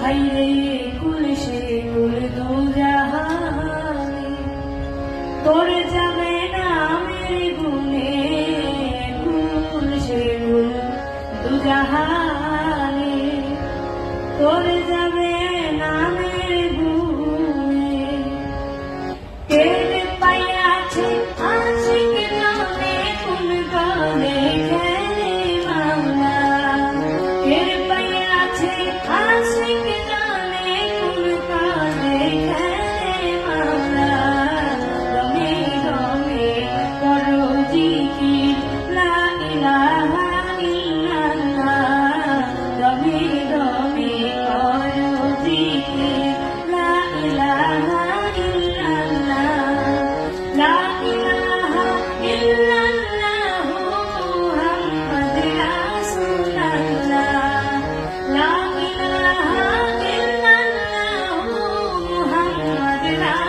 হাইরে কুল সে কুল দু তোর যাবে না মেরে গুনে কুল সে কুল দু তোর যাবে না মেরে গুনে তেল পাইয়াছে আশিক নামে কুল গানে খেলে মাওলা love.